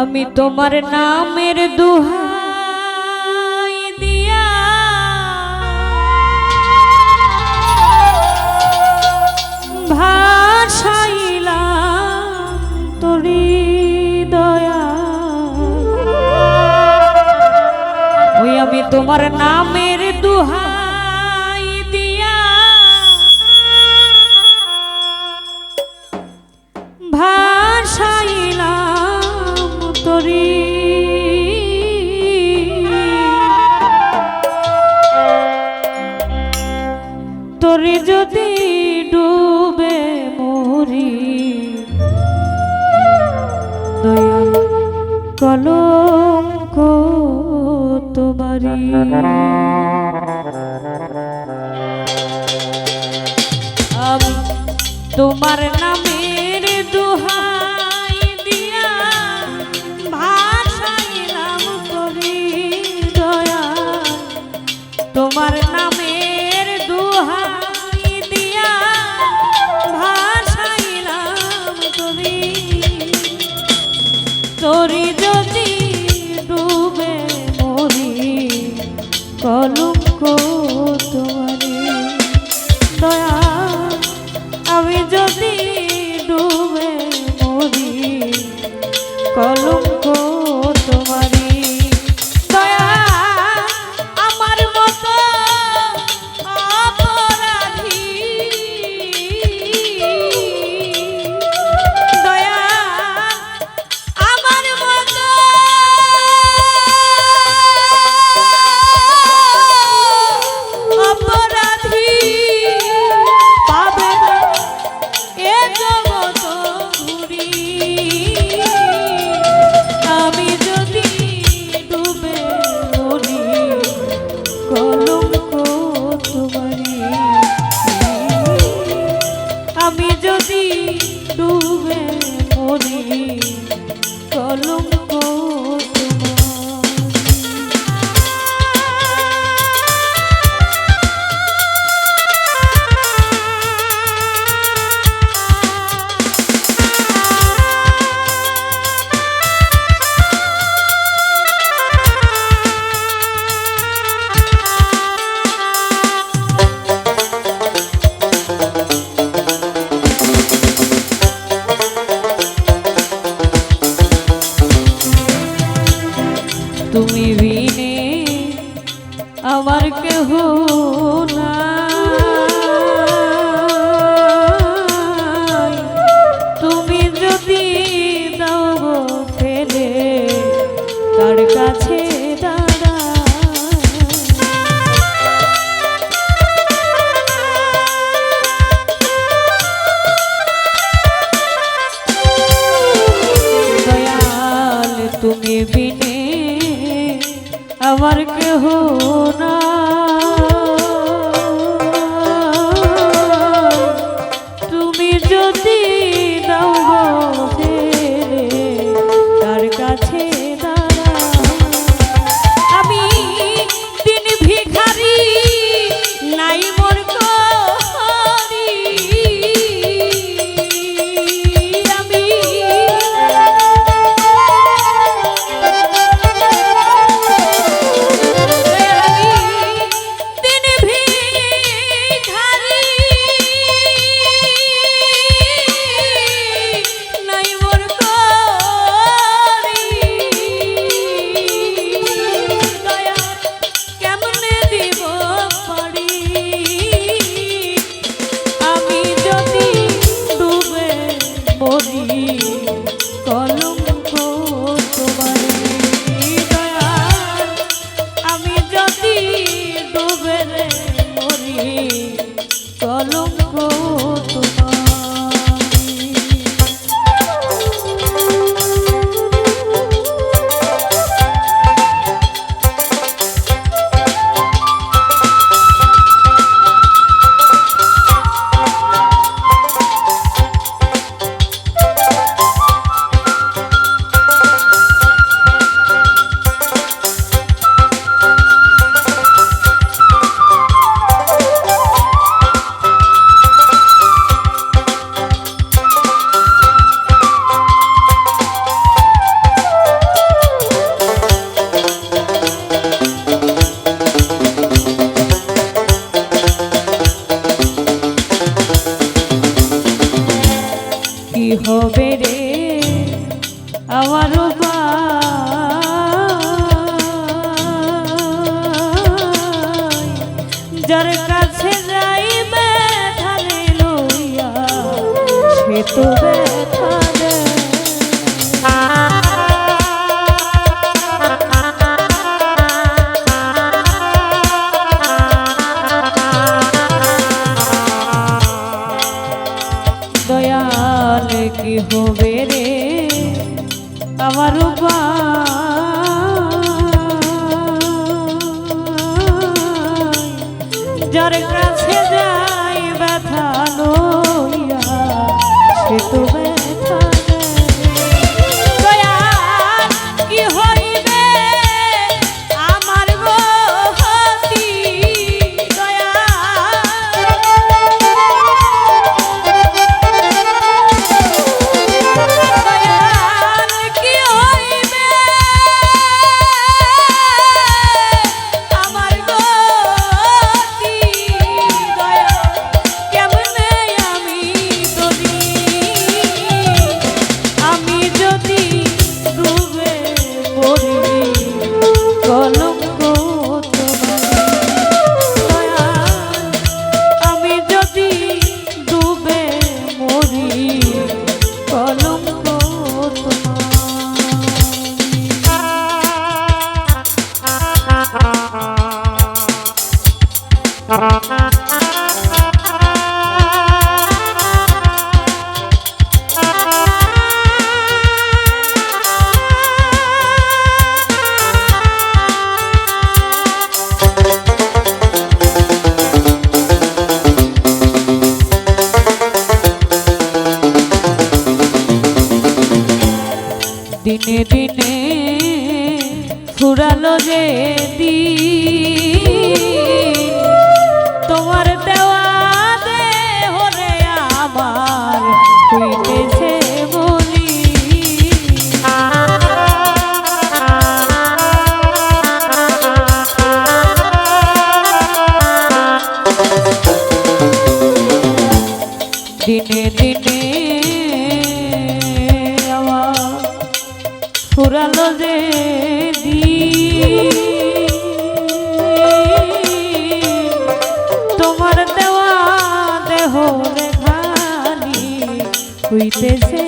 আমি তোমার নামের দুহাই দিয়া তোরি দয়া। ওই আমি তোমার নামের দুহাই কলঙ্ক তোমারি আমি তোমার নামের দুহাই দিয়া ভাসাইলাম করি দয়া। তোমার নামের কলঙ্ক তুমি বিনে আমার কেহ না কত ব্যথা দয়াল কি হবে রে? আমার যার কাছে যাই ব্যথা আজকে দিনে দিনে ফুরালো যে দিন। হইতেছে।